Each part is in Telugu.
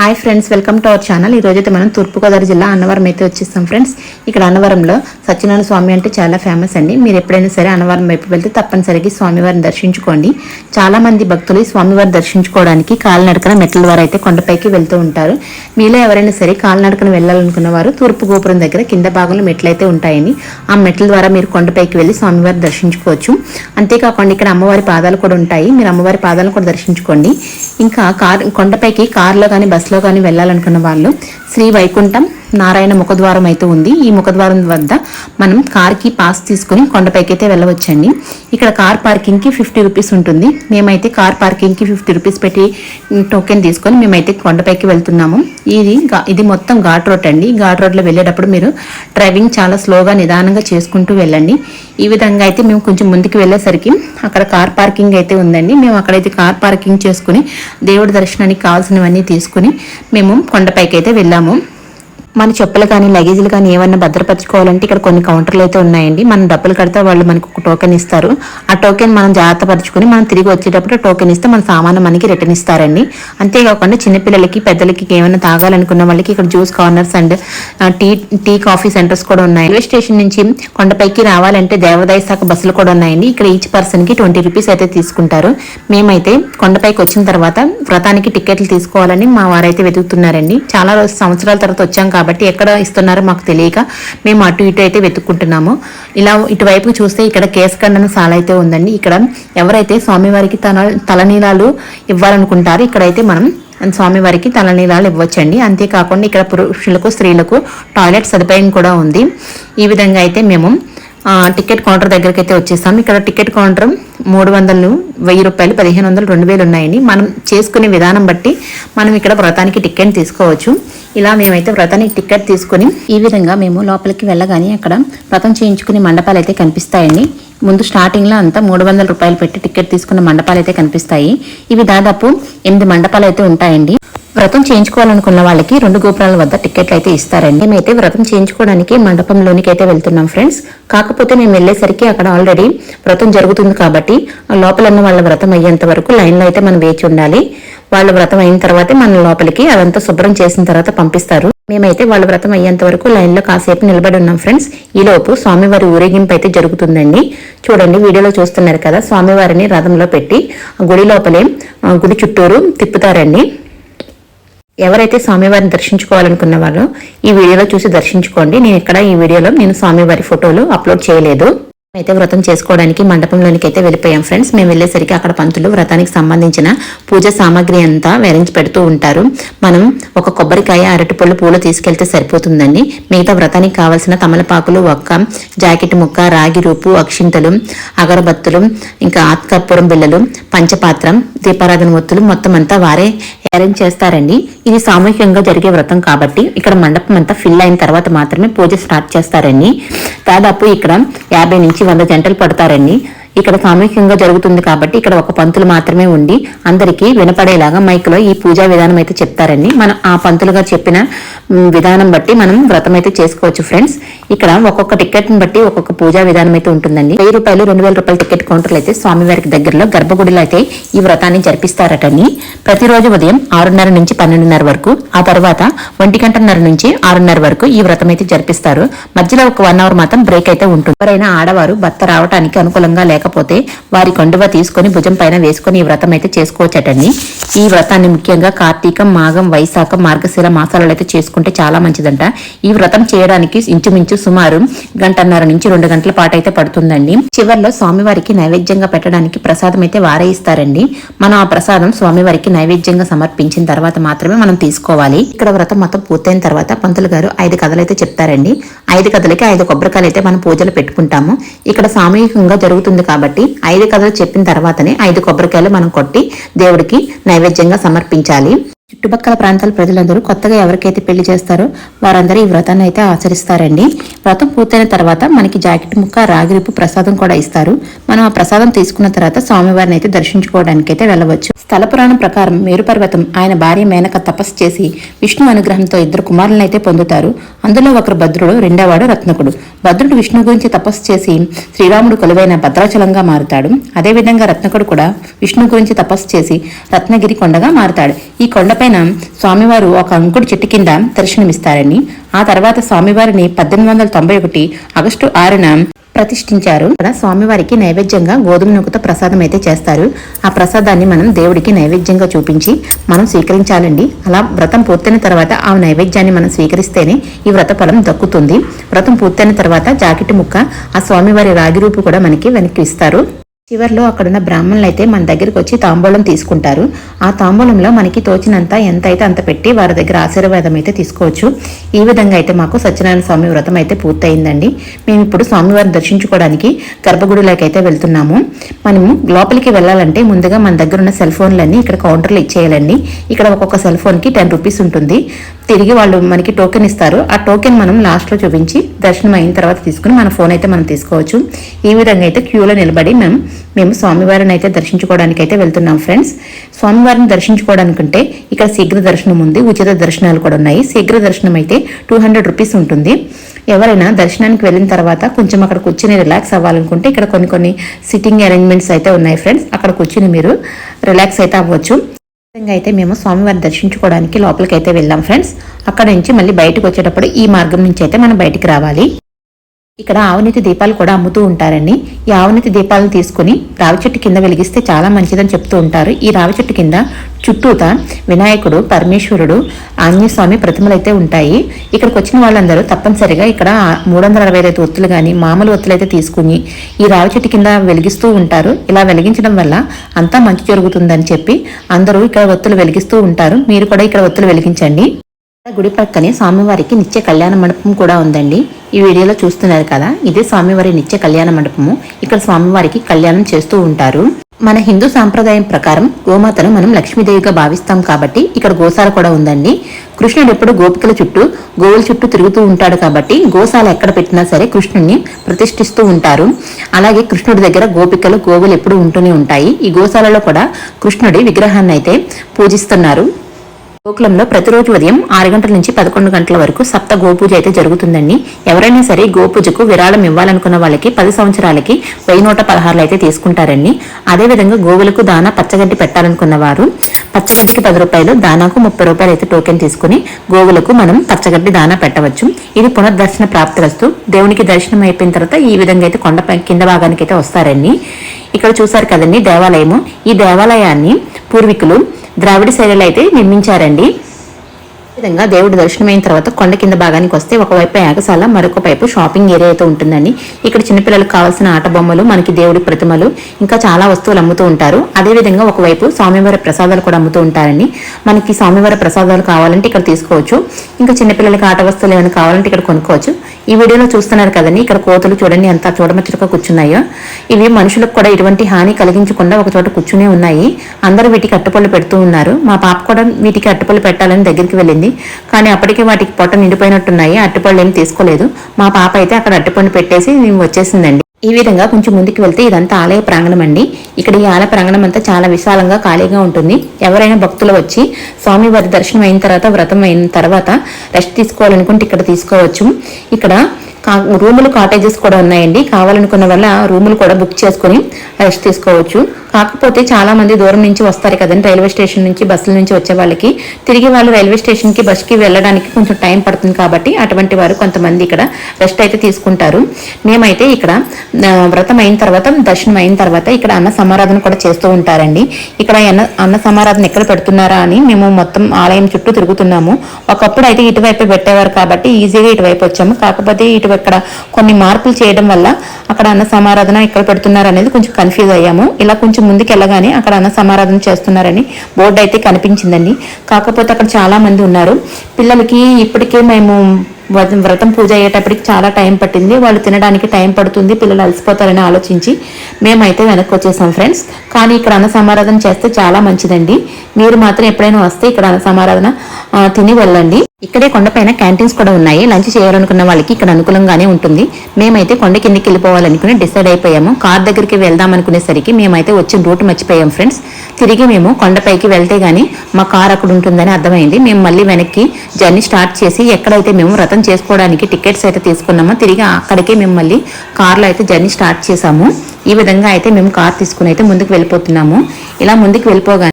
Hi friends welcome to our channel ఈ రోజైతే మనం తూర్పుగోదావరి జిల్లా అన్నవరం అయితే వచ్చేస్తాం ఫ్రెండ్స్ ఇక్కడ అన్నవరంలో సత్యనారాయణ స్వామి అంటే చాలా ఫేమస్ అండి. మీరు ఎప్పుడైనా సరే అన్నవరం వైపు వెళ్తే తప్పనిసరిగా స్వామివారిని దర్శించుకోండి. చాలా మంది భక్తులు ఈ స్వామివారిని దర్శించుకోవడానికి కాలినడకన మెట్ల ద్వారా అయితే కొండపైకి వెళ్తూ ఉంటారు. మీలో ఎవరైనా సరే కాలినడకన వెళ్ళాలనుకున్న వారు తూర్పు గోపురం దగ్గర కింద భాగంలో మెట్లు అయితే ఉంటాయని ఆ మెట్ల ద్వారా మీరు కొండపైకి వెళ్ళి స్వామివారిని దర్శించుకోవచ్చు. అంతేకాకుండా ఇక్కడ అమ్మవారి పాదాలు కూడా ఉంటాయి. మీరు అమ్మవారి పాదాలను కూడా దర్శించుకోండి. ఇంకా కార్ కొండపైకి కార్లో కానీ బస్సులో కానీ వెళ్ళాలనుకున్న వాళ్ళు శ్రీ వైకుంఠం నారాయణ ముఖద్వారం అయితే ఉంది. ఈ ముఖద్వారం వద్ద మనం కార్కి పాస్ తీసుకుని కొండపైకి అయితే వెళ్ళవచ్చండి. ఇక్కడ కార్ పార్కింగ్కి ఫిఫ్టీ రూపీస్ ఉంటుంది. మేమైతే కార్ పార్కింగ్కి ఫిఫ్టీ రూపీస్ పెట్టి టోకెన్ తీసుకొని మేమైతే కొండపైకి వెళ్తున్నాము. ఇది గా- ఇది మొత్తం ఘాట్ రోడ్ అండి. ఘాట్ రోడ్లో వెళ్ళేటప్పుడు మీరు డ్రైవింగ్ చాలా స్లోగా నిదానంగా చేసుకుంటూ వెళ్ళండి. ఈ విధంగా అయితే మేము కొంచెం ముందుకు వెళ్ళేసరికి అక్కడ కార్ పార్కింగ్ అయితే ఉందండి. మేము అక్కడైతే కార్ పార్కింగ్ చేసుకుని దేవుడి దర్శనానికి కావాల్సినవన్నీ తీసుకుని మేము కొండపైకి అయితే వెళ్ళాము. tamam. మన చెప్పులు కానీ లగేజీలు కానీ ఏమన్నా భద్రపరచుకోవాలంటే ఇక్కడ కొన్ని కౌంటర్లు అయితే ఉన్నాయండి. మనం డబ్బులు కడితే వాళ్ళు మనకు ఒక టోకెన్ ఇస్తారు. ఆ టోకెన్ మనం జాగ్రత్త పరచుకుని మనం తిరిగి వచ్చేటప్పుడు టోకెన్ ఇస్తే మన సామాను మనకి రిటర్న్ ఇస్తారండి. అంతేకాకుండా చిన్నపిల్లలకి పెద్దలకి ఏమైనా తాగాలనుకున్న వాళ్ళకి ఇక్కడ juice corners and tea tea coffee centres కూడా ఉన్నాయి. రైల్వే స్టేషన్ నుంచి కొండపైకి రావాలంటే దేవాదాయ శాఖ బస్సులు కూడా ఉన్నాయండి. ఇక్కడ ఈచ్ పర్సన్కి ట్వంటీ రూపీస్ అయితే తీసుకుంటారు. మేమైతే కొండపైకి వచ్చిన తర్వాత వ్రతానికి టికెట్లు తీసుకోవాలని మా వారైతే వెతుకుతున్నారండి. చాలా రోజు సంవత్సరాల తర్వాత వచ్చాం కాబట్టి ఎక్కడ ఇస్తున్నారో మాకు తెలియక మేము అటు ఇటు అయితే వెతుక్కుంటున్నాము. ఇలా ఇటువైపు చూస్తే ఇక్కడ కేసఖండన సాల అయితే ఉందండి. ఇక్కడ ఎవరైతే స్వామివారికి తల తలనీలాలు ఇవ్వాలనుకుంటారో ఇక్కడైతే మనం స్వామివారికి తలనీలాలు ఇవ్వచ్చండి. అంతేకాకుండా ఇక్కడ పురుషులకు స్త్రీలకు టాయిలెట్ సదుపాయం కూడా ఉంది. ఈ విధంగా అయితే మేము టికెట్ కౌంటర్ దగ్గరికి అయితే వచ్చేసాం. ఇక్కడ టికెట్ కౌంటర్ మూడు వందలు వెయ్యి రూపాయలు పదిహేను వందలు రెండు వేలు ఉన్నాయండి. మనం చేసుకునే విధానం బట్టి మనం ఇక్కడ వ్రతానికి టికెట్ తీసుకోవచ్చు. ఇలా మేమైతే వ్రతానికి టికెట్ తీసుకుని ఈ విధంగా మేము లోపలికి వెళ్ళగానే అక్కడ వ్రతం చేయించుకునే మండపాలు అయితే కనిపిస్తాయండి. ముందు స్టార్టింగ్లో అంతా మూడు వందల రూపాయలు పెట్టి టికెట్ తీసుకున్న మండపాలు అయితే కనిపిస్తాయి. ఇవి దాదాపు ఎనిమిది మండపాలు అయితే ఉంటాయండి. వ్రతం చేయించుకోవాలనుకున్న వాళ్ళకి రెండు గోపురాల వద్ద టికెట్లు అయితే ఇస్తారండి. మేమైతే వ్రతం చేయించుకోవడానికి మండపంలోనికి అయితే వెళ్తున్నాం ఫ్రెండ్స్. కాకపోతే మేము వెళ్ళేసరికి అక్కడ ఆల్రెడీ వ్రతం జరుగుతుంది కాబట్టి ఆ లోపల ఉన్న వాళ్ళ వ్రతం అయ్యేంత వరకు లైన్లో అయితే మనం వేచి ఉండాలి. వాళ్ళ వ్రతం అయిన తర్వాతే మన లోపలికి అదంతా శుభ్రం చేసిన తర్వాత పంపిస్తారు. మేమైతే వాళ్ళ వ్రతం అయ్యేంత వరకు లైన్లో కాసేపు నిలబడి ఉన్నాం ఫ్రెండ్స్. ఈ లోపు స్వామివారి ఊరేగింపు అయితే జరుగుతుందండి. చూడండి వీడియోలో చూస్తున్నారు కదా స్వామివారిని రథంలో పెట్టి ఆ గుడి లోపలే గుడి చుట్టూరు తిప్పుతారండి. ఎవరైతే స్వామివారిని దర్శించుకోవాలనుకున్న వాళ్ళు ఈ వీడియోలో చూసి దర్శించుకోండి. నేను ఇక్కడ ఈ వీడియోలో నేను స్వామివారి ఫోటోలు అప్లోడ్ చేయలేదు. అయితే వ్రతం చేసుకోవడానికి మండపంలోనికి అయితే వెళ్ళిపోయాం ఫ్రెండ్స్. మేము వెళ్ళేసరికి అక్కడ పంతులు వ్రతానికి సంబంధించిన పూజ సామాగ్రి అంతా వేరించి పెడుతూ ఉంటారు. మనం ఒక కొబ్బరికాయ అరటిపళ్ళు పూలు తీసుకెళ్తే సరిపోతుందండి. మిగతా వ్రతానికి కావాల్సిన తమలపాకులు ఒక్క జాకెట్ ముక్క రాగి రూపు అక్షింతలు అగరబత్తులు ఇంకా ఆత్కర్పూరం బిళ్ళలు పంచపాత్రం దీపారాధన ఒత్తులు మొత్తం అంతా వారే అరేంజ్ చేస్తారండి. ఇది సామూహికంగా జరిగే వ్రతం కాబట్టి ఇక్కడ మండపం అంతా ఫిల్ అయిన తర్వాత మాత్రమే పూజ స్టార్ట్ చేస్తారండి. దాదాపు ఇక్కడ యాభై నుంచి వంద జంటలు పడతారండి. ఇక్కడ సామూహికంగా జరుగుతుంది కాబట్టి ఇక్కడ ఒక పంతులు మాత్రమే ఉండి అందరికీ వినపడేలాగా మైక్లో ఈ పూజా విధానం అయితే చెప్తారండి. మనం ఆ పంతులు గారు చెప్పిన విధానం బట్టి మనం వ్రతం అయితే చేసుకోవచ్చు ఫ్రెండ్స్. ఇక్కడ ఒక్కొక్క టికెట్ని బట్టి ఒక్కొక్క పూజా విధానం అయితే ఉంటుందండి. వెయ్యి రూపాయలు రెండు వేల రూపాయల టికెట్ కౌంటర్లు అయితే స్వామివారికి దగ్గరలో గర్భగుడిలో అయితే ఈ వ్రతాన్ని జరిపిస్తారటండి. ప్రతిరోజు ఉదయం ఆరున్నర నుంచి పన్నెండున్నర వరకు ఆ తర్వాత ఒంటి గంటన్నర నుంచి ఆరున్నర వరకు ఈ వ్రతం అయితే జరిపిస్తారు. మధ్యలో ఒక వన్ అవర్ మాత్రం బ్రేక్ అయితే ఉంటుంది. ఎవరైనా ఆడవారు భర్త రావడానికి అనుకూలంగా రాకపోతే వారి కండువ తీసుకొని భుజం పైన వేసుకొని ఈ వ్రతం అయితే చేసుకోవచ్చటండి. ఈ వ్రతాన్ని ముఖ్యంగా కార్తీకం మాఘం వైశాఖం మార్గశిర మాసాలలో అయితే చేసుకుంటే చాలా మంచిదంట. ఈ వ్రతం చేయడానికి ఇంచుమించు సుమారు గంటన్నర నుంచి రెండు గంటల పాటు అయితే పడుతుందండి. చివర్లో స్వామివారికి నైవేద్యంగా పెట్టడానికి ప్రసాదం అయితే వారే ఇస్తారండి. మనం ఆ ప్రసాదం స్వామివారికి నైవేద్యంగా సమర్పించిన తర్వాత మాత్రమే మనం తీసుకోవాలి. ఇక్కడ వ్రతం మొత్తం పూర్తయిన తర్వాత పంతులు గారు ఐదు కథలు అయితే చెప్తారండి. ఐదు కథలకి ఐదు కొబ్బరికాయలు అయితే మనం పూజలు పెట్టుకుంటాము. ఇక్కడ సామూహికంగా జరుగుతుంది కాబట్టి ఐదు కథలు చెప్పిన తర్వాతనే ఐదు కొబ్బరికాయలు మనం కొట్టి దేవుడికి నైవేద్యంగా సమర్పించాలి. చుట్టుపక్కల ప్రాంతాల ప్రజలందరూ కొత్తగా ఎవరికైతే పెళ్ళి చేస్తారో వారందరూ ఈ వ్రతాన్ని అయితే ఆచరిస్తారండి. వ్రతం పూర్తయిన తర్వాత మనకి జాకెట్ ముక్క రాగిరిపు ప్రసాదం కూడా ఇస్తారు. మనం ఆ ప్రసాదం తీసుకున్న తర్వాత స్వామివారిని అయితే దర్శించుకోవడానికి అయితే వెళ్ళవచ్చు. స్థల పురాణం ప్రకారం మేరు పర్వతం ఆయన భార్య మేనక తపస్సు చేసి విష్ణు అనుగ్రహంతో ఇద్దరు కుమారులను అయితే పొందుతారు. అందులో ఒకరు భద్రుడు రెండోవాడు రత్నకుడు. భద్రుడు విష్ణు గురించి తపస్సు చేసి శ్రీరాముడు కొలువైన భద్రాచలంగా మారుతాడు. అదేవిధంగా రత్నకుడు కూడా విష్ణు గురించి తపస్సు చేసి రత్నగిరి కొండగా మారుతాడు. ఈ కొండ కొండపైన స్వామివారు ఒక అంకుడు చెట్టు కింద దర్శనమిస్తారని ఆ తర్వాత స్వామివారిని పద్దెనిమిది వందల తొంభై ఒకటి ఆగస్టు ఆరున ప్రతిష్ఠించారు. ఇక్కడ స్వామివారికి నైవేద్యంగా గోధుమ నూకతో ప్రసాదం అయితే చేస్తారు. ఆ ప్రసాదాన్ని మనం దేవుడికి నైవేద్యంగా చూపించి మనం స్వీకరించాలండి. అలా వ్రతం పూర్తయిన తర్వాత ఆ నైవేద్యాన్ని మనం స్వీకరిస్తేనే ఈ వ్రత ఫలం దక్కుతుంది. వ్రతం పూర్తయిన తర్వాత జాకెట్ ముక్క ఆ స్వామివారి రాగి రూపు కూడా మనకి వెనక్కి ఇస్తారు. చివరిలో అక్కడున్న బ్రాహ్మణులు అయితే మన దగ్గరికి వచ్చి తాంబూలం తీసుకుంటారు. ఆ తాంబూలంలో మనకి తోచినంత ఎంత అయితే అంత పెట్టి వారి దగ్గర ఆశీర్వాదం అయితే తీసుకోవచ్చు. ఈ విధంగా అయితే మాకు సత్యనారాయణ స్వామి వ్రతం అయితే పూర్తయిందండి. మేము ఇప్పుడు స్వామివారిని దర్శించుకోవడానికి గర్భగుడిలోకి అయితే వెళ్తున్నాము. మనము లోపలికి వెళ్ళాలంటే ముందుగా మన దగ్గర ఉన్న సెల్ ఫోన్లన్నీ ఇక్కడ కౌంటర్లో ఇచ్చేయాలండి. ఇక్కడ ఒక్కొక్క సెల్ ఫోన్కి టెన్ రూపీస్ ఉంటుంది. తిరిగి వాళ్ళు మనకి టోకెన్ ఇస్తారు. ఆ టోకెన్ మనం లాస్ట్లో చూపించి దర్శనం అయిన తర్వాత తీసుకుని మన ఫోన్ అయితే మనం తీసుకోవచ్చు. ఈ విధంగా అయితే క్యూలో నిలబడి మేము మేము స్వామివారిని అయితే దర్శించుకోవడానికి అయితే వెళ్తున్నాం ఫ్రెండ్స్. స్వామివారిని దర్శించుకోవడానికంటే ఇక్కడ శీఘ్ర దర్శనం ఉంది ఉచిత దర్శనాలు కూడా ఉన్నాయి. శీఘ్ర దర్శనం అయితే టూ హండ్రెడ్ రూపీస్ ఉంటుంది. ఎవరైనా దర్శనానికి వెళ్ళిన తర్వాత కొంచెం అక్కడ కూర్చొని రిలాక్స్ అవ్వాలనుకుంటే ఇక్కడ కొన్ని కొన్ని సిట్టింగ్ అరేంజ్మెంట్స్ అయితే ఉన్నాయి ఫ్రెండ్స్. అక్కడ కూర్చుని మీరు రిలాక్స్ అయితే అవ్వచ్చు. విధంగా అయితే మేము స్వామివారిని దర్శించుకోవడానికి లోపలికి అయితే వెళ్ళాం ఫ్రెండ్స్. అక్కడ నుంచి మళ్ళీ బయటకు వచ్చేటప్పుడు ఈ మార్గం నుంచి అయితే మనం బయటికి రావాలి. ఇక్కడ ఆవునీతి దీపాలు కూడా అమ్ముతూ ఉంటారండి. ఈ ఆవునీతి దీపాలను తీసుకుని రావి చెట్టు కింద వెలిగిస్తే చాలా మంచిదని చెప్తూ ఉంటారు. ఈ రావి చెట్టు కింద చుట్టూత వినాయకుడు పరమేశ్వరుడు ఆంజనేయస్వామి ప్రతిమలు అయితే ఉంటాయి. ఇక్కడికి వచ్చిన వాళ్ళందరూ తప్పనిసరిగా ఇక్కడ మూడు వందల అరవై ఐదు ఒత్తులు కానీ మామూలు ఒత్తులు అయితే తీసుకుని ఈ రావి చెట్టు కింద వెలిగిస్తూ ఉంటారు. ఇలా వెలిగించడం వల్ల అంతా మంచి జరుగుతుందని చెప్పి అందరూ ఇక్కడ ఒత్తులు వెలిగిస్తూ ఉంటారు. మీరు కూడా ఇక్కడ ఒత్తులు వెలిగించండి. గుడి పక్కనే స్వామివారికి నిత్య కళ్యాణ మండపం కూడా ఉందండి. ఈ వీడియోలో చూస్తున్నారు కదా ఇదే స్వామివారి నిత్య కళ్యాణ మండపము. ఇక్కడ స్వామివారికి కళ్యాణం చేస్తూ ఉంటారు. మన హిందూ సాంప్రదాయం ప్రకారం గోమాతను మనం లక్ష్మీదేవిగా భావిస్తాం కాబట్టి ఇక్కడ గోశాల కూడా ఉందండి. కృష్ణుడు ఎప్పుడు గోపికల చుట్టూ గోవుల చుట్టూ తిరుగుతూ ఉంటాడు కాబట్టి గోశాల ఎక్కడ పెట్టినా సరే కృష్ణుడిని ప్రతిష్ఠిస్తూ ఉంటారు. అలాగే కృష్ణుడి దగ్గర గోపికలు గోవులు ఎప్పుడు ఉంటూనే ఉంటాయి. ఈ గోశాలలో కూడా కృష్ణుడి విగ్రహాన్ని అయితే పూజిస్తున్నారు. గోకులంలో ప్రతిరోజు ఉదయం ఆరు గంటల నుంచి పదకొండు గంటల వరకు సప్త గోపూజ అయితే జరుగుతుందండి. ఎవరైనా సరే గోపూజకు విరాళం ఇవ్వాలనుకున్న వాళ్ళకి పది సంవత్సరాలకి వెయ్యి నూట పదహారులు అయితే తీసుకుంటారండి. అదేవిధంగా గోవులకు దానా పచ్చగడ్డి పెట్టాలనుకున్న వారు పచ్చగడ్డికి పది రూపాయలు దానాకు ముప్పై రూపాయలు అయితే టోకెన్ తీసుకుని గోవులకు మనం పచ్చగడ్డి దానా పెట్టవచ్చు. ఇది పునర్దర్శన ప్రాప్తి వస్తూ దేవునికి దర్శనం అయిపోయిన తర్వాత ఈ విధంగా అయితే కొండ కింద భాగానికి అయితే వస్తారండి. ఇక్కడ చూసారు కదండి దేవాలయము. ఈ దేవాలయాన్ని పూర్వీకులు ద్రావిడ శైలిలో అయితే నిర్మించారండి. ¿En B? విధంగా దేవుడు దర్శనమైన తర్వాత కొండ కింద భాగానికి వస్తే ఒకవైపు యాగశాల మరొక వైపు షాపింగ్ ఏరియా అయితే ఉంటుందండి. ఇక్కడ చిన్నపిల్లలకు కావాల్సిన ఆట బొమ్మలు మనకి దేవుడి ప్రతిమలు ఇంకా చాలా వస్తువులు అమ్ముతూ ఉంటారు. అదే విధంగా ఒకవైపు స్వామివారి ప్రసాదాలు కూడా అమ్ముతూ ఉంటారండి. మనకి స్వామివారి ప్రసాదాలు కావాలంటే ఇక్కడ తీసుకోవచ్చు. ఇంకా చిన్నపిల్లలకి ఆట వస్తువులు ఏమైనా కావాలంటే ఇక్కడ కొనుక్కోవచ్చు. ఈ వీడియోలో చూస్తున్నారు కదండి ఇక్కడ కోతులు చూడండి ఎంత చూడమచ్చటగా కూర్చున్నాయో. ఇవి మనుషులకు కూడా ఎటువంటి హాని కలిగించకుండా ఒక చోట కూర్చునే ఉన్నాయి. అందరూ వీటికి అట్టుపళ్ళు పెడుతూ ఉన్నారు. మా పాప కూడా వీటికి అట్టుపళ్ళు పెట్టాలని దగ్గరికి వెళ్ళింది. కానీ అప్పటికే వాటికి పొట్ట నిండిపోయినట్టున్నాయి అట్టుపళ్ళు ఏం తీసుకోలేదు. మా పాప అయితే అక్కడ అట్టుపండు పెట్టేసి మేము వచ్చేసిందండి. ఈ విధంగా కొంచెం ముందుకు వెళ్తే ఇదంతా ఆలయ ప్రాంగణం అండి. ఇక్కడ ఈ ఆలయ ప్రాంగణం అంతా చాలా విశాలంగా ఖాళీగా ఉంటుంది. ఎవరైనా భక్తులు వచ్చి స్వామివారి దర్శనం అయిన తర్వాత వ్రతం అయిన తర్వాత రెస్ట్ తీసుకోవాలనుకుంటే ఇక్కడ తీసుకోవచ్చు. ఇక్కడ రూములు కాటేజెస్ కూడా ఉన్నాయండి. కావాలనుకున్న వల్ల రూములు కూడా బుక్ చేసుకుని రెస్ట్ తీసుకోవచ్చు. కాకపోతే చాలా మంది దూరం నుంచి వస్తారు కదండి రైల్వే స్టేషన్ నుంచి బస్సుల నుంచి వచ్చే వాళ్ళకి. తిరిగి వాళ్ళు రైల్వే స్టేషన్కి కి వెళ్ళడానికి కొంచెం టైం పడుతుంది కాబట్టి అటువంటి వారు కొంతమంది ఇక్కడ రెస్ట్ అయితే తీసుకుంటారు. మేమైతే ఇక్కడ వ్రతం అయిన తర్వాత దర్శనం అయిన తర్వాత ఇక్కడ అన్న సమారాధన కూడా చేస్తూ ఉంటారండి. ఇక్కడ అన్న అన్న సమారాధన ఎక్కడ పెడుతున్నారా అని మేము మొత్తం ఆలయం చుట్టూ తిరుగుతున్నాము. ఒకప్పుడు అయితే ఇటువైపు పెట్టేవారు కాబట్టి ఈజీగా ఇటువైపు వచ్చాము. కాకపోతే ఇటు ఇక్కడ కొన్ని మార్పులు చేయడం వల్ల అక్కడ అన్న సమారాధన ఎక్కడ పెడుతున్నారు అనేది కొంచెం కన్ఫ్యూజ్ అయ్యాము. ఇలా కొంచెం కొంచెం ముందుకు వెళ్ళగానే అక్కడ అన్న సమారాధన చేస్తున్నారని బోర్డు అయితే కనిపించిందండి. కాకపోతే అక్కడ చాలా మంది ఉన్నారు. పిల్లలకి ఇప్పటికే మేము వ్రతం పూజ అయ్యేటప్పటికి చాలా టైం పట్టింది. వాళ్ళు తినడానికి టైం పడుతుంది. పిల్లలు అలసిపోతారని ఆలోచించి మేమైతే వెనక్కి వచ్చేసాం ఫ్రెండ్స్. కానీ ఇక్కడ అన్న సమారాధన చేస్తే చాలా మంచిదండి. మీరు మాత్రం ఎప్పుడైనా వస్తే ఇక్కడ అన్న సమారాధన తిని వెళ్ళండి. ఇక్కడే కొండపైన క్యాంటీన్స్ కూడా ఉన్నాయి. లంచ్ చేయాలనుకున్న వాళ్ళకి ఇక్కడ అనుకూలంగానే ఉంటుంది. మేమైతే కొండ కిందకి వెళ్ళిపోవాలనుకుని డిసైడ్ అయిపోయాము. కార్ దగ్గరికి వెళ్దాం అనుకునేసరికి మేమైతే వచ్చిన రూట్ మర్చిపోయాం ఫ్రెండ్స్. తిరిగి మేము కొండపైకి వెళ్తే గానీ మా కార్ అక్కడ ఉంటుందని అర్థమైంది. మేము మళ్ళీ వెనక్కి జర్నీ స్టార్ట్ చేసి ఎక్కడైతే మేము రథం చేసుకోవడానికి టికెట్స్ అయితే తీసుకున్నామో తిరిగి అక్కడికే మేము మళ్ళీ కార్లో అయితే జర్నీ స్టార్ట్ చేసాము ఈ విధంగా అయితే మేము కార్ తీసుకుని అయితే ముందుకు వెళ్ళిపోతున్నాము. ఇలా ముందుకు వెళ్ళిపోగానే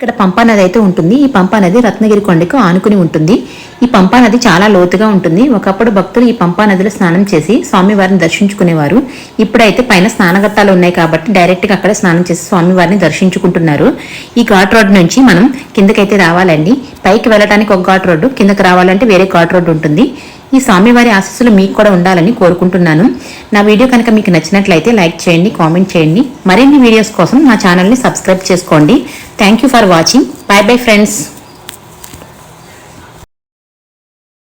ఇక్కడ పంపా నది అయితే ఉంటుంది. ఈ పంపా నది రత్నగిరి కొండకు ఆనుకుని ఉంటుంది. ఈ పంపా నది చాలా లోతుగా ఉంటుంది. ఒకప్పుడు భక్తులు ఈ పంపా నదిలో స్నానం చేసి స్వామివారిని దర్శించుకునేవారు. ఇప్పుడైతే పైన స్నానఘట్టాలు ఉన్నాయి కాబట్టి డైరెక్ట్గా అక్కడ స్నానం చేసి స్వామివారిని దర్శించుకుంటున్నారు. ఈ ఘాట్ రోడ్ నుంచి మనం కిందకైతే రావాలండి. పైకి వెళ్ళడానికి ఒక ఘాట్ రోడ్డు కిందకి రావాలంటే వేరే ఘాట్ రోడ్డు ఉంటుంది. ఈ స్వామివారి ఆశీస్సులు మీకు కూడా ఉండాలని కోరుకుంటున్నాను. నా వీడియో కనుక మీకు నచ్చినట్లయితే లైక్ చేయండి కామెంట్ చేయండి. మరిన్ని వీడియోస్ కోసం నా ఛానల్ని సబ్స్క్రైబ్ చేసుకోండి. Thank you for watching bye bye friends